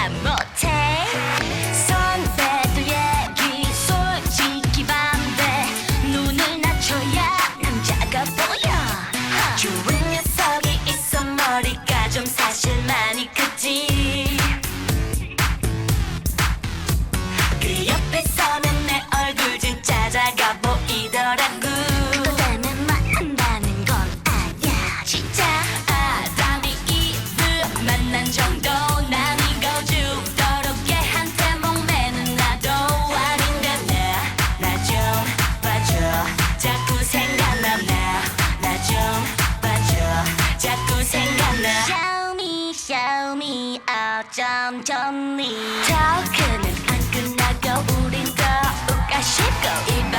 I'm time. Me 어쩜 좋니 토크는 안 끝나고 우린 불태워 많이